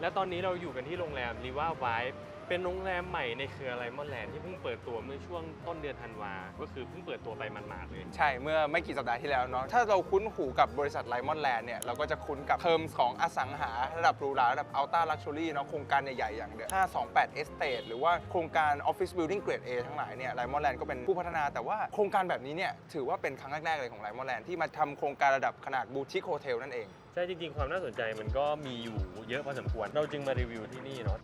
และตอนนี้เราอยู่กันที่โรงแรมรีว่าไว เป็นโรงแรมใหม่ในเครือไลมอนแลนด์ที่เพิ่งเปิดตัวเมื่อช่วงต้นเดือนธันวา ก็คือเพิ่งเปิดตัวไปมันมาดๆเลย ใช่เมื่อไม่กี่สัปดาห์ที่แล้วเนาะถ้าเราคุ้นหูกับบริษัทไลมอนแลนด์เนี่ยเราก็จะคุ้นกับเทอมของอสังหา ระดับหรูหราระดับอัลต้าลักชัวรี่เนาะโครงการใหญ่ๆอย่างเดียว528 Estate หรือว่าโครงการ Office Building Grade A ทั้งหลายเนี่ยไลมอนแลนด์ก็เป็นผู้พัฒนาแต่ว่าโครงการแบบนี้เนี่ยถือว่าเป็นครั้งแรกๆเลยของไลมอนแลนด์ที่มาทำโครงการระดับขนาดบูติกโฮเทลนั่นเอง ใช่จริงๆ ความน่าสนใจมันก็มีอยู่เยอะพอสมควร เราจึงมารีวิวที่นี่เนาะ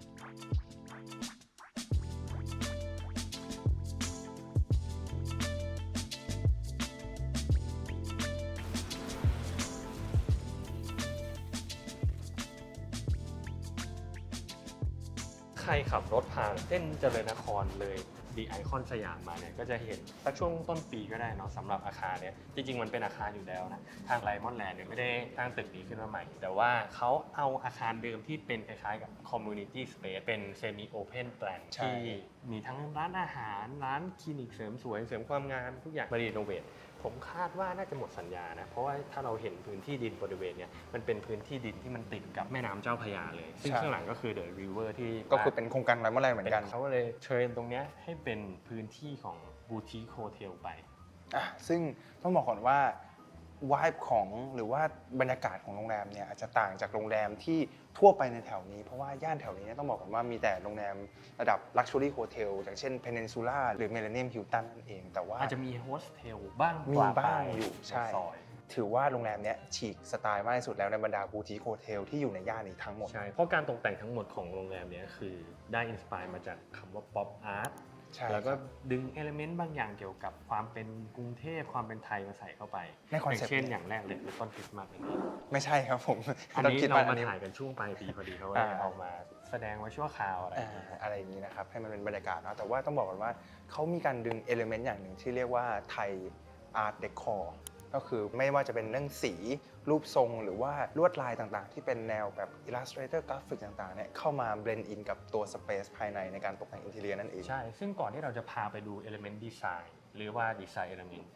ใครขับรถผ่านเส้นเจริญนครเลยดีไอคอนสยามมาเนี่ยก็จะเห็นสักช่วงต้นปีก็ได้เนาะสำหรับอาคารเนี่ยจริง ๆ มันเป็นอาคารอยู่แล้วนะทางไลมอนแลนด์เนี่ยไม่ได้สร้างตึกนี้ขึ้นมาใหม่ แต่ว่าเขาเอาอาคารเดิมที่เป็นคล้ายๆกับ Community Space เป็น Semi Open Plan ใช่ที่มีทั้งร้านอาหารร้านคลินิกเสริมสวยเสริมความงามทุกอย่างมารีโนเวท ผมคาดว่าน่าจะหมดสัญญานะ เพราะว่าถ้าเราเห็นพื้นที่ดินบริเวณเนี่ยมันเป็นพื้นที่ดินที่มันติดกับแม่น้ำเจ้าพระยาเลย ซึ่งใช่ ข้างหลังก็คือ The River ที่ก็คือเป็นโครงการไลมอนแลนด์เหมือนกันเขาก็เลยเทรนตรงเนี้ยให้เป็นพื้นที่ของบูติ e โฮเทลไป อะซึ่งต้องบอกก่อนว่า วายของหรือว่าบรรยากาศของโรงแรมเนี่ยอาจจะต่างจากโรงแรมที่ทั่วไปในแถวนี้ เพราะว่าย่านแถวนี้เนี่ยต้องบอกก่อนว่ามีแต่โรงแรมระดับ Luxury Hotel อย่างเช่น Peninsula หรือ Millennium Hilton นั่นเอง แต่ว่าอาจจะมีโฮสเทลบ้างมีปลบ้างปลอยู่ใช่ซอย ถือว่าโรงแรมเนี้ยฉีกสไตล์มากที่สุดแล้วในบรรดาบูติคโฮเทลที่อยู่ในย่านนี้ทั้งหมด ใช่ เพราะการตกแต่งทั้งหมดของโรงแรมเนี้ยคือได้อินสปายมาจากคำว่าป๊อปอาร์ต ใช่แล้วก็ครับดึงเอลเมนต์บางอย่างเกี่ยวกับความเป็นกรุงเทพความเป็นไทยมาใส่เข้าไปในคอนอย่าเซ็ปงต์เช่นอเนี่ยย่างแรกเลยคือต้นคริสต์มาสอันนี้ไม่ใช่ครับผมอันต้งนี้คิดเราว่มาอันนี้ถ่ายกันช่วงปลายปีพอดีเขาเลยอ่าเอามาแสดงไว้ชั่วคราวอะไรออ่าย่างเงี้ย อะไรอย่างนี้นะครับให้มันเป็นบรรยากาศเนอะแต่ว่าต้องบอกก่อนว่าเขามีการดึงเอลเมนต์อย่างหนึ่งที่เรียกว่าไทยอาร์ตเดคอร์ ก็คือไม่ว่าจะเป็นเรื่องสีรูปทรงหรือว่าลวดลายต่างๆ ที่เป็นแนวแบบ Illustrator กราฟิกต่างๆเนี่ยเข้ามาเบลนด์อินกับตัวสเปซภายในในการตกแต่งอินเทเรียนั่นเอง ใช่ ซึ่งก่อนที่เราจะพาไปดู Element Design หรือว่า Design Element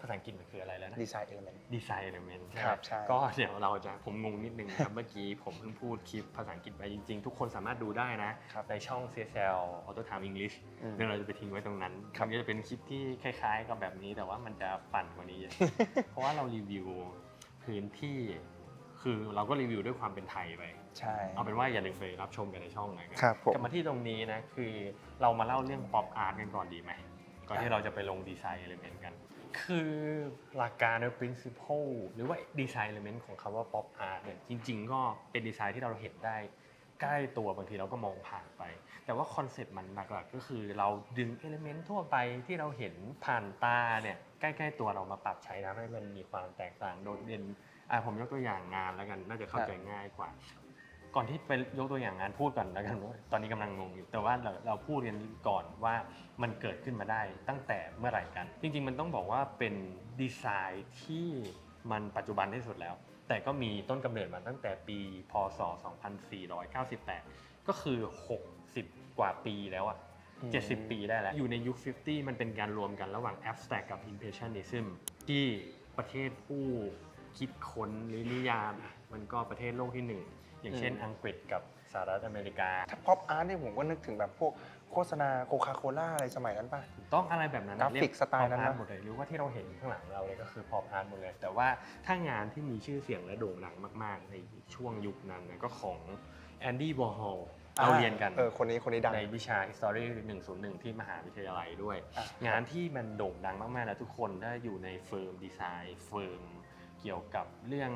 ภาษาอังกฤษมันคืออะไรแล้วนะ ดีไซน์เอลเมนต์ Design Element ใช่ไหมครับใช่ ก็เดี๋ยวเราจะผมงงนิดนึงนะครับ เมื่อกี้ผมเพิ่งพูดคลิปภาษาอังกฤษไปจริงๆ ทุกคนสามารถดูได้นะ ครับ ในช่อง CSL Auto Time English อืม เดี๋ยวเราจะไปทิ้งไว้ตรงนั้นครับมันก็จะเป็นคลิปที่คล้ายๆ กับแบบนี้แต่ว่ามันจะปั่นกว่านี้เยอะ เพราะว่าเรารีวิวพื้นที่ คือเราก็รีวิวด้วยความเป็นไทยไป ใช่ เอาเป็นว่าอย่าลืมไปรับชมกันในช่องหน่อยกันครับผม กลับมาที่ตรงนี้นะคือเรามาเล่าเรื่องป๊อปอาร์ตกันก่อนดีไหมก่อนที่เราจะไปลงดีไซน์เอลิเมนต์กัน คือหลักการหรือ principle หรือว่าดีไซน์เอลิเมนต์ของคำว่าป๊อปอาร์ตเนี่ยจริง ๆ ก็เป็นดีไซน์ที่เราเห็นได้ใกล้ตัวบางทีเราก็มองผ่านไป แต่ว่าคอนเซ็ปต์มันหลักๆก็คือเราดึงเอลิเมนต์ทั่วไปที่เราเห็นผ่านตาเนี่ยใกล้ๆตัวเรามาปรับใช้ทำให้มันมีความแตกต่างโดดเด่นอะผมยกตัวอย่างงานแล้วกันน่าจะเข้าใจง่ายกว่า ก่อนที่ไปยกตัวอย่างงานพูดก่อนแล้วกันว่าตอนนี้กำลังงงอยู่แต่ว่าเราเราพูดกันก่อนว่ามันเกิดขึ้นมาได้ตั้งแต่เมื่อไหร่กัน จริง ๆ มันต้องบอกว่าเป็นดีไซน์ที่มันปัจจุบันที่สุดแล้ว แต่ก็มีต้นกำเนิดมาตั้งแต่ปีพศ 2498 ก็คือ 60 กว่าปีแล้วอะอืม70 ปีได้แล้ว อยู่ในยุค 50 มันเป็นการรวมกันระหว่าง abstract กับ impressionism ที่ประเทศผู้คิดค้นหรือนิยามอะมันก็ประเทศโลกที่หนึ่ง อย่างเช่นอืมอังกฤษกับสหรัฐอเมริกา ถ้าป๊อปอาร์ตเนี่ยผมก็นึกถึงแบบพวกโฆษณาโคคาโคล่าอะไรสมัยนั้นป่ะถูกต้องอะไรแบบนั้นกราฟิกสไตล์นั้นนะนะหมดเลยหรือว่าที่เราเห็นข้างหลังเราเลยก็คือพอพาร์ตหมดเลย แต่ว่าถ้างานที่มีชื่อเสียงและโด่งดังมาก ๆ ในช่วงยุคนั้นนะก็ของแอนดี้วอร์ฮอลเราเรียนกันเออคนนี้คนนี้ดังในวิชา History 101 ที่มหาวิทยาลัยด้วยอะงานที่มันโด่งดังมากๆแล้วทุกคนถ้าอยู่ในเฟิร์มดีไซน์เฟิร์มเกี่ยวกับเรื่อง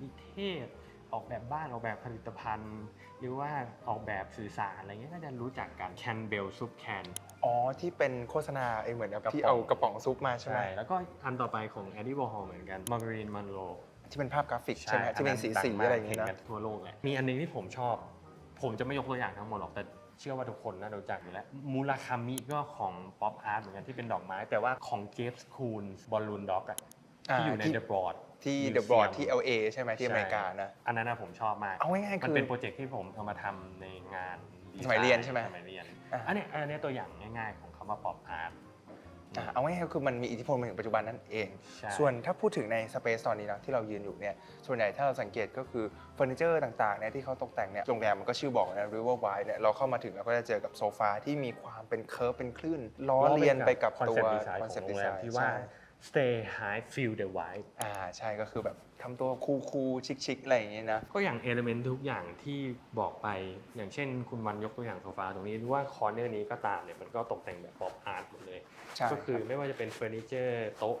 นิเทศ ออกแบบบ้านออกแบบผลิตภัณฑ์ หรือว่าออกแบบสื่อสารอะไรเงี้ยก็จะรู้จักกันแคนเบลซุปแคนอ๋อที่เป็นโฆษณาไอ้เหมือนกับกระป๋องที่เอากระป๋องซุปมาใช่ไหมใช่แล้วก็อันต่อไปของแอนดี้วอร์ฮอลเหมือนกันมาร์กรีนมันโรที่เป็นภาพกราฟิกใช่ไหมที่เป็นสีสีอะไรอย่างเงี้ยเห็นนะกันทั่วโลกเลยมีอันหนึงที่ผมชอบ ผมจะไม่ยกตัวอย่างทั้งหมดหรอกแต่เชื่อว่าทุกคนน่าจะรู้จักอยู่แล้วมูราคามิก็ของป๊อปอาร์ตเหมือนกันที่เป็นดอกไม้ แต่ว่าของเจฟส์คูนบอลลูนด็อกอะ ที่อยู่ในที่เดอะบรอดที่เดอะบรอดที่ LA ใช่ไหมที่อเมริกานะอันนั้นนะผมชอบมากเอาง่ายๆมันคือเป็นโปรเจกต์ที่ผมเอามาทำในงานดีไซสมัยเรียนใช่ไหมสมัยเรียนอะอันเนี้ยอันเนี้ยตัวอย่างง่ายๆของคำว่าป๊อปอาร์ตอะเอาง่ายๆคือมันมีอิทธิพลมาถึงปัจจุบันนั่นเองใช่ส่วนถ้าพูดถึงในสเปซตอนนี้นะที่เรายืนอยู่เนี่ย ส่วนใหญ่ถ้าเราสังเกตก็คือเฟอร์นิเจอร์ต่างๆเนี่ยที่เขาตกแต่งเนี่ย โรงแรมมันก็ชื่อบอกนะ River Wide เนี่ย เราเข้ามาถึงเราก็จะเจอกับโซฟาที่มีความเป็นเคิร์ฟเป็นคลื่น ล้อเลียนไปกับคอนตัวเซ็ปต์ดีไซน์คอนขเซ็อปงต์โรดีงไซแรมน์ที่ว่า stay high feel the vibe อ่าใช่ก็คือแบบทำตัวคูลๆชิคๆอะไรอย่างเงี้ยนะก็อย่างเอลเมนต์ทุกอย่างที่บอกไปอย่างเช่น คุณวันยกตัวอย่างโซฟาตรงนี้หรือว่าคอร์เนอร์นี้ก็ตามเนี่ยมันก็ตกแต่งแบบป๊อปอาร์ตหมดเลยใช่ก็คือรับไม่ว่าจะเป็นเฟอร์นิเจอร์โต๊ะ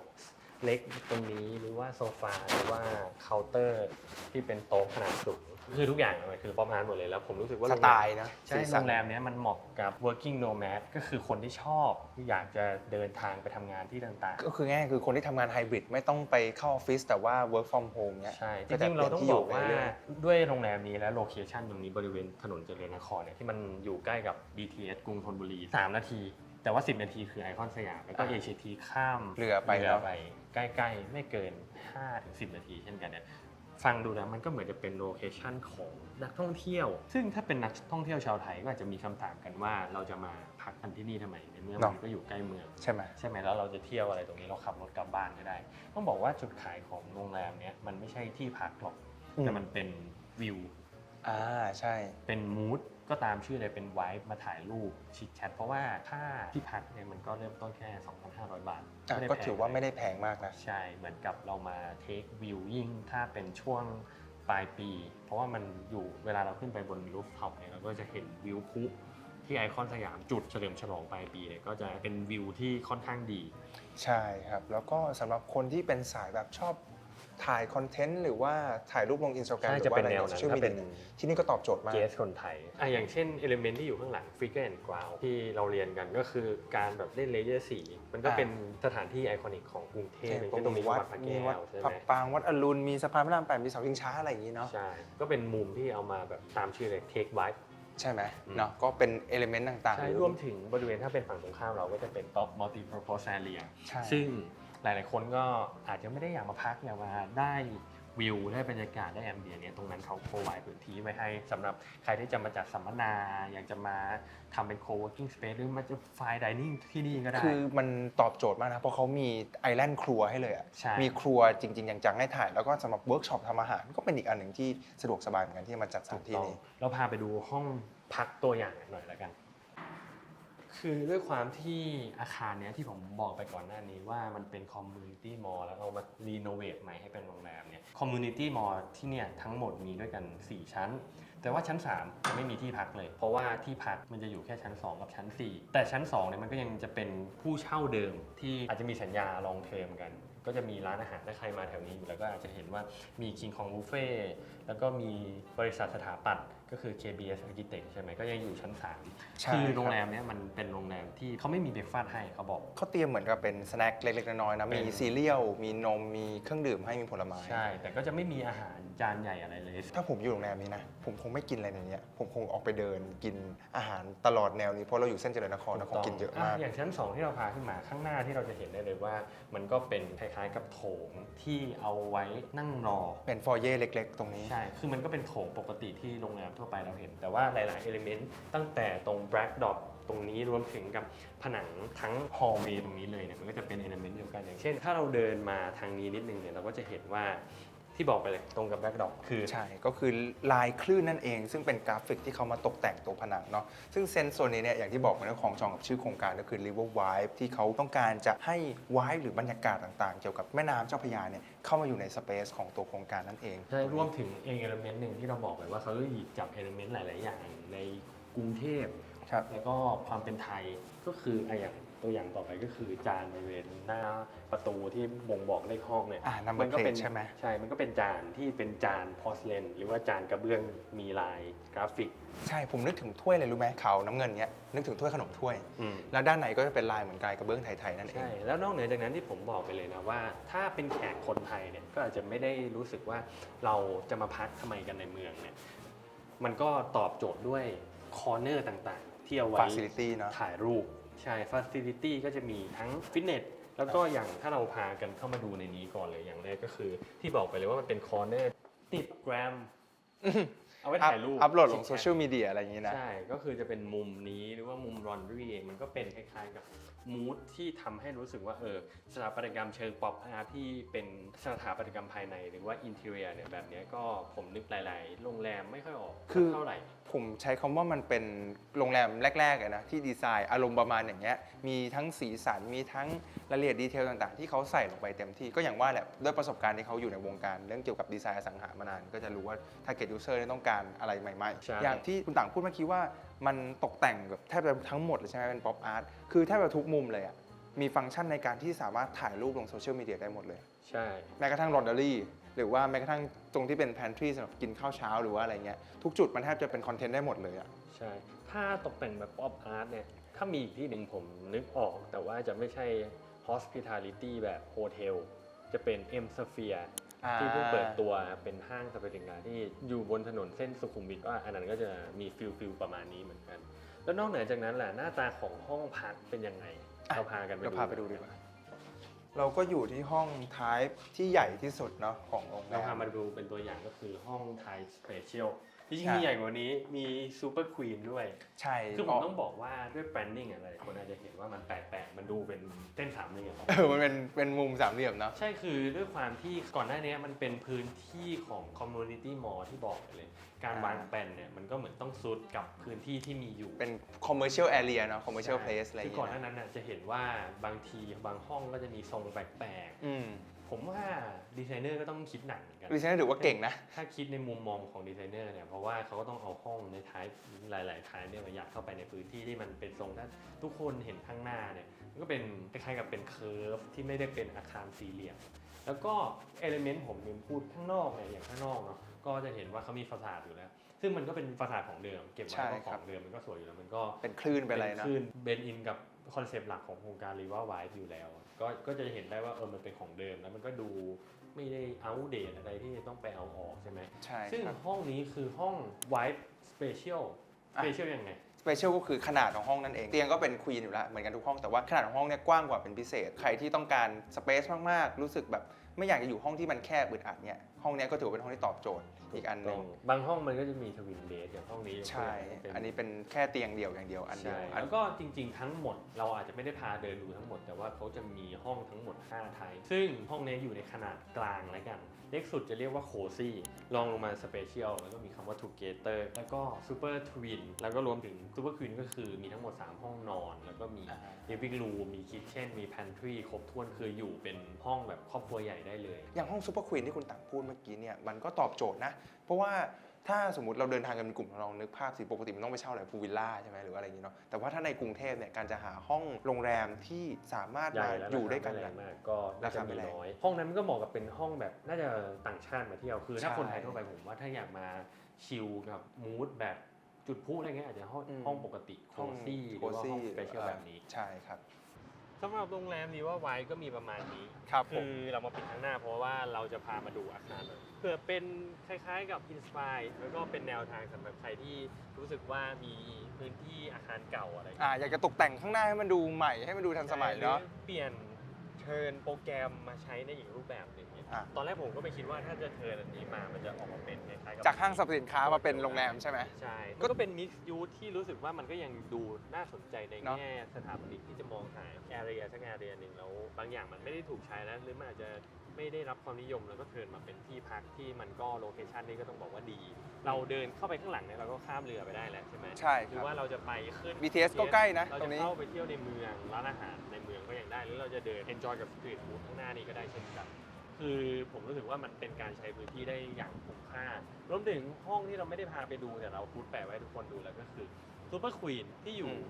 เล็กตรงนี้หรือว่าโซฟาหรือว่าเคาน์เตอร์ที่เป็นโต๊ะขนาดสูงคือทุกอย่างมันคือป๊อปอาร์ตหมดเลยแล้วผมรู้สึกว่าสโรงไตแรมล์นะใช่สีโรสันงแรมเนี้ยมันเหมาะกับ working nomad ก็คือคนที่ชอบอยากจะเดินทางไปทำงานที่ต่างก็คือง่ายๆคือคนที่ทำงานไฮบริดไม่ต้องไปเข้าออฟฟิศแต่ว่า work from home เนี่ยๆใช่จก็จะริงๆเราต้องเป็นที่บอกว่าอยู่ไปเรื่อยด้วยโรงแรมนี้และโลเคชันตรงนี้บริเวณถนนเจริญนครเนี่ยที่มันอยู่ใกล้กับ BTS กรุงธนบุรี 3 นาที แต่ว่า 10 นาทีคือไอคอนสยามแล้วก็ ACT ข้ามเรือไปเรือเนาะไป ใกล้ๆ ไม่เกิน 5-10 นาทีเช่นกันเนี่ยฟังดูแล้วมันก็เหมือนจะเป็นโลเคชันของนักท่องเที่ยว ซึ่งถ้าเป็นนักท่องเที่ยวชาวไทยก็อาจจะมีคำถามกันว่าเราจะมาพักกันที่นี่ทำไมในเมื่อมันก็อยู่ใกล้เมืองใช่ไหมใช่ไหมแล้วเราจะเที่ยวอะไรตรงนี้เราขับรถกลับบ้านก็ได้ ต้องบอกว่าจุดขายของโรงแรมเนี้ยมันไม่ใช่ที่พักหรอกอืมแต่มันเป็นวิวอ่าใช่เป็นมูด ก็ตามชื่อเลยเป็นไวท์มาถ่ายรูปชิคแชทเพราะว่าค่าที่พักเนี่ยมันก็เริ่มต้นแค่ 2,500 บาทอะไม่ได้ก็แพงถือว่าไม่ได้แพงมากนะ ใช่ เหมือนกับเรามาเทควิวยิ่งถ้าเป็นช่วงปลายปี เพราะว่ามันอยู่เวลาเราขึ้นไปบนรูฟท็อปเนี่ยเราก็จะเห็นวิวพุที่ไอคอนสยามจุดเฉลิมฉลองปลายปีเนี่ยก็จะเป็นวิวที่ค่อนข้างดี ใช่ครับ แล้วก็สำหรับคนที่เป็นสายแบบชอบ ถ่ายคอนเทนต์หรือว่าถ่ายรูปลงอินสตาแกรมใช่หรืจะอว่าเป็นอะไรแนวในนั้โซเชียลนถ้ามีเป็เดีน ยที่นี่ก็ตอบโจทย์มาก เกสคนไทยอะอย่างเช่นเอลิเมนที่อยู่ข้างหลัง Figure and Ground ที่เราเรียนกันก็คือการแบบเล่นเลเยอร์สีมันก็อ่า เป็นสถานที่ไอคอนิกของกรุงเทพอย่างก็เช่นตรงนี้วัวัดดพระมีแก้วัดวใช่ไหพระมปรางวัดอรุณมีสะพานพระรามแปดมีเสาชิงช้าอะไรอย่างนี้เนาะใช่ ก็เป็นมุมที่เอามาแบบตามชื่อเลย Take Vibe ใช่ไหมอืม เนาะก็เป็นเอลิเมนต์ต่างๆใช่รวมถึงบริเวณถ้าเป็นฝั่งตรงข้ามเราก็จะเป็น Top Multi Purpose Area ใช่ ซึ่ง หลาย ๆ คนก็อาจจะไม่ได้อยากมาพักอยากมาได้วิวได้บรรยากาศได้แอมเบียนเนี่ยตรงนั้นเขาโ r o ไวพื้นที่ไว้ให้สำหรับใครที่จะมาจัดสัมมนา อยากจะมาทำเป็น co-working space หรือมาจะ fine dining ที่นี่ก็ได้ คือมันตอบโจทย์มากนะ เพราะเขามีไอแลนด์ครัวให้เลยอะใช่มีครัวจริงๆจังๆให้ถ่าย แล้วก็สำหรับเวิร์กช็อปทำอาหาร ก็เป็นอีกอันหนึ่งที่สะดวกสบายเหมือนกันที่มาจัดสถานที่นี้เราพาไปดูห้องพักตัวอย่างหน่อยแล้วกัน คือด้วยความที่อาคารเนี้ยที่ผมบอกไปก่อนหน้านี้ว่ามันเป็นคอมมูนิตี้มอลแล้วเอามารีโนเวทใหม่ให้เป็นโรงแรมเนี่ยคอมมูนิตี้มอลที่เนี่ยทั้งหมดมีด้วยกัน 4 ชั้น แต่ว่าชั้น 3 จะไม่มีที่พักเลย เพราะว่าที่พักมันจะอยู่แค่ชั้น 2 กับชั้น 4 แต่ชั้น2เนี่ยมันก็ยังจะเป็นผู้เช่าเดิมที่อาจจะมีสัญญาลองเทอมกัน ก็จะมีร้านอาหารถ้าใครมาแถวนี้อยู่แล้วก็อาจจะเห็นว่ามี King Kong Buffet แล้วก็มีบริษัทสถาปัตย์ก็คือ KBS Architect ใช่ไหมก็ยังอยู่ชั้น3ใช่คือโรงครับแรมเนี้ยมันเป็นโรงแรมที่เขาไม่มีเบรกฟาสต์ให้เขาบอก เขาเตรียมเหมือนกับเป็นสแน็คเล็กๆน้อยๆนะเป็นมีซีเรียล มีนม มีเครื่องดื่มให้มีผลไม้ ใช่ แต่ก็จะไม่มีอาหารจานใหญ่อะไรเลย ถ้าผมอยู่โรงแรมนี้นะ ผมคงไม่กินอะไรในเนี้ย ผมคงออกไปเดินกินอาหารตลอดแนวนี้ เพราะเราอยู่เส้นเจริญนครนะคงกินเยอะมาก อย่างชั้น 2 ที่เราพาขึ้นมาข้างหน้าที่เราจะเห็นได้เลยว่า มันก็เป็นคล้ายๆ กับโถงที่เอาไว้นั่งรอ เป็นฟอร์เย่เล็ก ๆ ตรงนี้ ใช่ คือมันก็เป็นโถงปกติที่โรงแรมทั่วไปเราเห็น แต่ว่าหลายๆ เอลิเมนต์ตั้งแต่ตรง black dot ตรงนี้รวมถึงกับผนังทั้ง hallway ตรงนี้เลยเนี่ยมันก็จะเป็นเอลิเมนต์เดียวกันอย่างเช่น ถ้าเราเดินมาทางนี้นิดนึงเนี่ยเราก็จะเห็นว่า ที่บอกไปเลยตรงกับ black dot คือ ใช่ ก็คือลายคลื่นนั่นเอง ซึ่งเป็นกราฟิกที่เขามาตกแต่งตัวผนังเนาะซึ่งเซนส์โซนนี้เนี่ยอย่างที่บอกมันก็ของจองกับชื่อโครงการก็คือ River Vibe ที่เขาต้องการจะให้ vibe หรือบรรยากาศต่างๆ เกี่ยวกับแม่น้ำเจ้าพระยาเนี่ยเข้ามาอยู่ในสเปซของตัวโครงการนั่นเองใช่รวมถึงเองเอลิเมนต์หนึ่งที่เราบอกไปว่าเขาจะหยิบจับเอลิเมนต์หลาย ๆ อย่างในกรุงเทพครับแล้วก็ความเป็นไทยก็คืออะอย่าง ตัวอย่างต่อไปก็คือจานบริเวณหน้าประตูที่บ่งบอกเลขห้องเนี่ยอ่า number มัก็เป็น plate ใช่ไหม ใช่ มันก็เป็นจานที่เป็นจานพอสเลนหรือว่าจานกระเบื้องมีลายกราฟิกใช่ผมนึกถึงถ้วยเลยรู้ไหมขาวน้ำเงินเนี้ยนึกถึงถ้วยขนมถ้วยแล้วด้านในก็จะเป็นลายเหมือนกายกระเบื้องไทยๆนั่นเอง ใช่ แล้วนอกเหนือจากนั้นที่ผมบอกไปเลยนะว่า ถ้าเป็นแขกคนไทยเนี่ยก็อาจจะไม่ได้รู้สึกว่าเราจะมาพักทำไมกันในเมืองเนี่ยมันก็ตอบโจทย์ด้วยคอร์เนอร์ต่างๆ ที่เอาไว้ facility เนอะถ่ายรูป ใช่ facility ก็จะมีทั้งฟิตเนสแล้วก็อย่างถ้าเราพากันเข้ามาดูในนี้ก่อนเลยอย่างแรกก็คือ ที่บอกไปเลยว่ามันเป็นคอร์เนอร์ติดแกรม เอาไว้อัพถ่ายรูปอัพโหลดลงชิโซดแชทเชียลมีเดียอะไรอย่างนี้นะ ใช่ ก็คือจะเป็นมุมนี้หรือว่ามุมรอนรี่มันก็เป็นคล้ายๆกับมูดที่ทำให้รู้สึกว่าเออสถาปัตยกรรมเชิงป๊อปอาร์ตที่เป็นสถาปัตยกรรมภายใน หรือว่าอินเท i รียเนี่ยแบบเนี้ยก็ผมนึกหลาย ๆ โรงแรมไม่ค่อยออกคือเท่าไหร่ ผมใช้คำว่ามันเป็นโรงแรมแรกๆอะนะที่ดีไซน์อารมณ์ประมาณอย่างเงี้ยมีทั้งสีสันมีทั้งรายละเอียดดีเทลต่างๆ ที่เขาใส่ลงไปเต็มที่ก็อย่างว่าแหละด้วยประสบการณ์ที่เขาอยู่ในวงการ เรื่องเกี่ยวกับดีไซน์อสังหามานาน ก็จะรู้ว่า target user เนี่ยต้องการอะไรใหม่ใช่ ๆ อย่างที่คุณต่างพูดเมื่อกี้ว่ามันตกแต่งแบบแทบจะทั้งหมดเลยใช่ไหมเป็น pop art คือแทบจะทุกมุมเลยอะมีฟังก์ชันในการที่สามารถถ่ายรูปลงโซเชียลมีเดียได้หมดเลย ใช่ แม้กระทั่งรอนเดอรี่หรือว่าแม้กระทั่งตรงที่เป็น pantry สำหรับกินข้าวเช้าหรือว่าอะไรเงี้ยทุกจุดมันแทบจะเป็นคอนเทนต์ได้หมดเลยอะ ใช่ ถ้าตกแต่งแบบป๊อปอาร์ตเนี่ย ถ้ามีอีกที่หนึ่งผมนึกออก แต่ว่าจะไม่ใช่ hospitality แบบโฮเทลจะเป็น M Sphere ที่เพิ่งเปิดตัวเป็นห้างสรรพสินค้าที่อยู่บนถนนเส้นสุขุมวิทว่าอันนั้นก็จะมีฟิลฟิลประมาณนี้เหมือนกัน แล้วนอกเหนือจากนั้นแหละหน้าตาของห้องพักเป็นยังไงอะเราพากันไปเราดูพาไปดูดีกว่าเราก็อยู่ที่ห้องท้ายที่ใหญ่ที่สุดเนาะของโรงแรเราพามมาดูเป็นตัวอย่างก็คือห้องไทยสเปเชียลที่ จริงใช่มีใหญ่กว่านี้มีซูเปอร์ควีนด้วย ใช่คือผมต้องบอกว่าด้วยแบรนดิ้งอะไรคนอาจจะเห็นว่ามันแปลกๆ มันดูเป็นเส้นสามเหลี่ยมเออมันเป็นเป็นมุมสามเหลี่ยมเนาะใช่คือด้วยความที่ก่อนหน้านี้มันเป็นพื้นที่ของ community mall ที่บอกไปเลย การอ่าวางแปลนเนี่ยมันก็เหมือนต้องซุดกับพื้นที่ที่มีอยู่เป็น commercial area เนาะ commercial place อะไรอคืย่าองก่อนหเงี้น้ายนั้นน่ะจะเห็นว่าบางทีบางห้องก็จะมีทรงแปลกอืมๆ ผมว่าดีไซเนอร์ก็ต้องคิดหนักเหมือนกันดิฉันถือว่าเก่งนะ ถ้าคิดในมุมมองของดีไซเนอร์เนี่ยเพราะว่าเขาก็ต้องเอาห้องในท้ายหลาย ๆ ท้ายเนี่ยมายัดเข้าไปในพื้นที่ที่มันเป็นทรงถ้าทุกคนเห็นข้างหน้าเนี่ยมันก็เป็นคล้ายๆกับเป็นเคอร์ฟที่ไม่ได้เป็นอาคารสี่เหลี่ยมแล้วก็เอลิเมนต์ผมลืมพูดข้างนอกเนี่ยอย่างข้างนอกเนาะก็จะเห็นว่าเขามีฟาสาดอยู่แล้ว ซึ่งมันก็เป็นฟาสาดของเดิม เก็บไว้ใช่ก็คขรัอบงเดิมมันก็สวยอยู่แล้วมันก็เป็นคลื่นเป็นอะไรนะคลื่นเบนอินกับ คอนเซปต์หลักของโครงการรีว่าไวท์อยู่แล้ว ก็ก็จะเห็นได้ว่าเออมันเป็นของเดิมแล้วมันก็ดูไม่ได้อัปเดตอะไรที่จะต้องไปเอาออกใช่ไหมใช่ซึ่งครับห้องนี้คือห้อง White Special อะ Special ยังไง special ก็คือขนาดของห้องนั่นเอง เตียงก็เป็น queen อยู่แล้วเหมือนกันทุกห้องแต่ว่าขนาดของห้องเนี่ยกว้างกว่าเป็นพิเศษ ใครที่ต้องการ space มากๆ รู้สึกแบบ ไม่อยากจะอยู่ห้องที่มันแคบอึดอัดเนี่ยห้องเนี้ยก็ถือว่าเป็นห้องที่ตอบโจทย์อีกอันหนึงบางห้องมันก็จะมีทวินเบดอย่างห้องนี้ใช่เป็อันนี้เป็นแค่เตียงเดียวอย่างเดียวอันเดียวใช่อันแล้วก็จริง ๆ ทั้งหมดเราอาจจะไม่ได้พาเดินดูทั้งหมด แต่ว่าเขาจะมีห้องทั้งหมด5ไทยซึ่งห้องนี้อยู่ในขนาดกลางแล้วกัน เล็กสุดจะเรียกว่าโคซี่ลองลงมาสเปเชียลแล้วก็มีคำ ว่า together แล้วก็ซูเปอร์ทวินแล้วก็รวมถึงซูเปอร์ควินก็คือมีทั้งหมด 3 ห้องนอน แล้วก็มีอ่า living room มีคิทเช่นมี pantry ครบถ้วนคืออยู่เป็นห้องแบบครอบครัวใหญ่ได้เลย อย่างห้องซูเปอร์ควีนที่คุณต่างพูดเมื่อกี้เนี่ยมันก็ตอบโจทย์นะ เพราะว่าถ้าสมมติเราเดินทางกันเป็นกลุ่มเราลองนึกภาพสิปกติมันต้องไปเช่าอะไรพูวิลล่าใช่ไหมหรือว่าอะไรอย่างงี้เนาะแต่ว่าถ้าในกรุงเทพเนี่ยการจะหาห้องโรงแรมที่สามารถใหญ่มาแล้วอยู่ด้วยกันราคาแบบไม่แรงมากก็น่าจะราคาไม่มีแรงน้อย ห้องนั้นมันก็เหมาะกับเป็นห้องแบบน่าจะต่างชาติมาเที่ยวคือ ถ้าใช่คนไทยทั่วไปผมว่าถ้าอยากมา ชิลกับมูดแบบจุดพลุอะไรเงี้ยอาจจะห้องอืม ห้องปกติโคซี่หรือว่าห้องสเปเชียลแบบนี้ใช่ครับ สำหรับโรงแรมนี้ว่าไว้ก็มีประมาณนี้ ครับผคืม อเรามาปิดข้างหน้าเพราะว่าเราจะพามาดูอาคารหน่อยเพื่อเป็นคล้ายๆกับอินสปายแล้วก็เป็นแนวทางสำหรับใครที่รู้สึกว่ามีพื้นที่อาคารเก่าอะไรอ่าอยากจะตกแต่งข้างหน้าให้มันดูใหม่ให้มันดูทันสมัยเนาะ หรือเปลี่ยนเทิร์นโปรแกรมมาใช้ในอีกรูปแบบหนึ่งเนี่ยอะ ตอนแรกผมก็ไม่คิดว่าถ้าจะเทิร์นอันนี้มา มันจะออกมาเป็นคล้ายๆกับจากห้างสรรพสินค้ามาเป็นโรงแรมใช่ไหม ใช่มันก็เป็นมิกซ์ยูที่รู้สึกว่ามันก็ยังดูน่าสนใจในเนอะ แง่สถาปนิกที่จะมองหาแอเรียสักแอเรียหนึ่งแล้วบางอย่างมันไม่ได้ถูกใช้แล้วหรือมันอาจจะ ไม่ได้รับความนิยมแล้วก็เทิร์นมาเป็นที่พักที่มันก็โลเคชันนี้ก็ต้องบอกว่าดี เราเดินเข้าไปข้างหลังเนี่ยเราก็ข้ามเรือไปได้แล้วใช่ไหมใช่หครือรับว่าเราจะไปขึ้น BTS ก็ใกล้นะเราตรจะงนี้ เข้าไปเที่ยวในเมืองร้านอาหารในเมืองก็ยังได้หรือเราจะเดิน enjoy กับสตรีทฟู้ดข้างหน้านี้ก็ได้เช่นกัน คือผมรู้สึกว่ามันเป็นการใช้พื้นที่ได้อย่างคุ้มค่ารวมถึงห้องที่เราไม่ได้พาไปดูแต่เราพูดแปะไว้ให้ทุกคนดูแล้วก็คือซูเปอร์ควีนที่อยู่อืม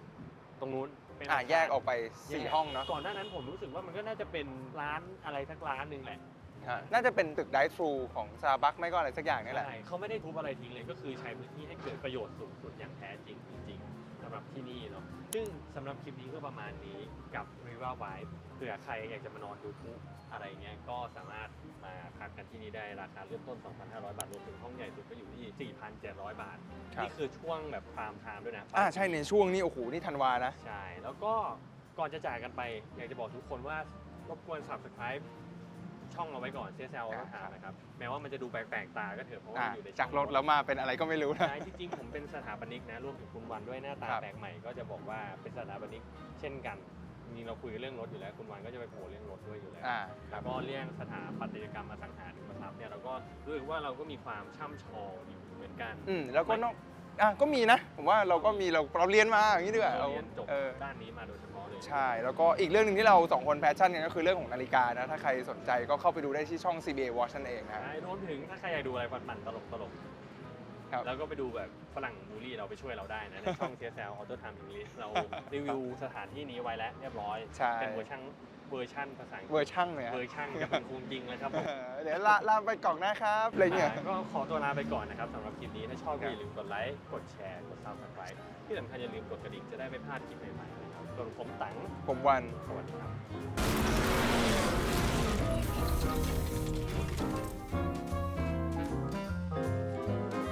ตรงนู้น เป็นอ่าครแยกออกไปสี่ห้องเนาะ ก่อนหน้านั้นผมรู้สึกว่ามันก็น่าจะเป็นร้านอะไรสักร้านหนึ่งแหละ ฮะน่าจะเป็นตึกไดทรูของซาบักไม่ก็อะไรสักอย่างนี่แหละ ใช่เขาไม่ได้ทุบอะไรทิ้งเลยก็คือใช้พื้นที่ให้เกิดประโยชน์สูงสุดอย่างแท้จริงจริงๆสำหรับที่นี่เนาะซึ่งสำหรับคลิปนี้ก็ประมาณนี้กับ Riva Vibe เผื่อใครอยากจะมานอนดูพลุอะไรเงี้ยก็สามารถมาพักกันที่นี่ได้ราคาเริ่มต้น 2,500 บาทรวมถึงห้องใหญ่สุดก็อยู่ที่ 4,700 บาท ครับ นี่คือช่วงแบบพรามไทม์ด้วยนะ อ่าใช่ในช่วงนี้โอ้โหนี่ธันวานะ ใช่ แล้วก็ก่อนจะจากกันไป อยากจะบอกทุกคนว่ารบกวน subscribe ช่องเราไว้ก่อน CSL อ่าต้องถามนะครับแม้ว่ามันจะดูแปลกๆตาก็เถอะเพราะว่าอะมันอยู่ในช่องจากรถแล้วมาเป็นอะไรก็ไม่รู้นะใช่ที่จริงผมเป็นสถาปนิกนะรวมถึงคุณวันด้วยหน้าตาครับแปลกใหม่ก็จะบอกว่าเป็นสถาปนิกเช่นกันจริงๆเราคุยเรื่องรถอยู่แล้วคุณวันก็จะไปโผล่เรื่องรถด้วยอยู่แล้วอ่าแล้วก็เรื่องสถาปัตยกรรมอสังหาริมทรัพย์เนี่ยเราก็รู้สึกว่าเราก็มีความช่ำชองอยู่เหมือนกัน อืมแล้วก็นอก อะก็มีนะ ผมว่าเราก็มีเราเราเรียนมาอย่างนี้ดีกว่าเราเรียนจบเออด้านนี้มาโดยเฉพาะเลยใช่ แล้วก็อีกเรื่องหนึ่งที่เราสองคนแพชชั่นกันก็คือเรื่องของนาฬิกานะ ถ้าใครสนใจก็เข้าไปดูได้ที่ช่อง CBA Watch นั่นเองนะ ใช่รวมถึงถ้าใครอยากดูอะไรปั่นๆตลกตลกๆ ครับ แล้วก็ไปดูแบบฝรั่งบูลลี่เราไปช่วยเราได้นะ ในช่อง CSL Auto Time English เรารีวิวสถานที่นี้ไว้แล้วเรียบร้อย ใช่ เป็นเวอร์ชันเวอร์ชันภาษาอังกฤษเวอร์ชั่นเนี่ยเวอร์ชันจะเป็นคูณจริงเลยครับผม เออเดี๋ยวลาลาไปก่อนนะครับอะไรเงี้ย อ่าก็ขอตัวลาไปก่อนนะครับสำหรับคลิปนี้ ถ้าชอบครัก็บอย่าลืมกดไลค์ กดแชร์ กด subscribe ที่สำคัญอย่าลืมกดกระดิ่งจะได้ไม่พลาดคลิปใหม่ๆนะครับส่วนผมตังผมวัน สวัสดีครับ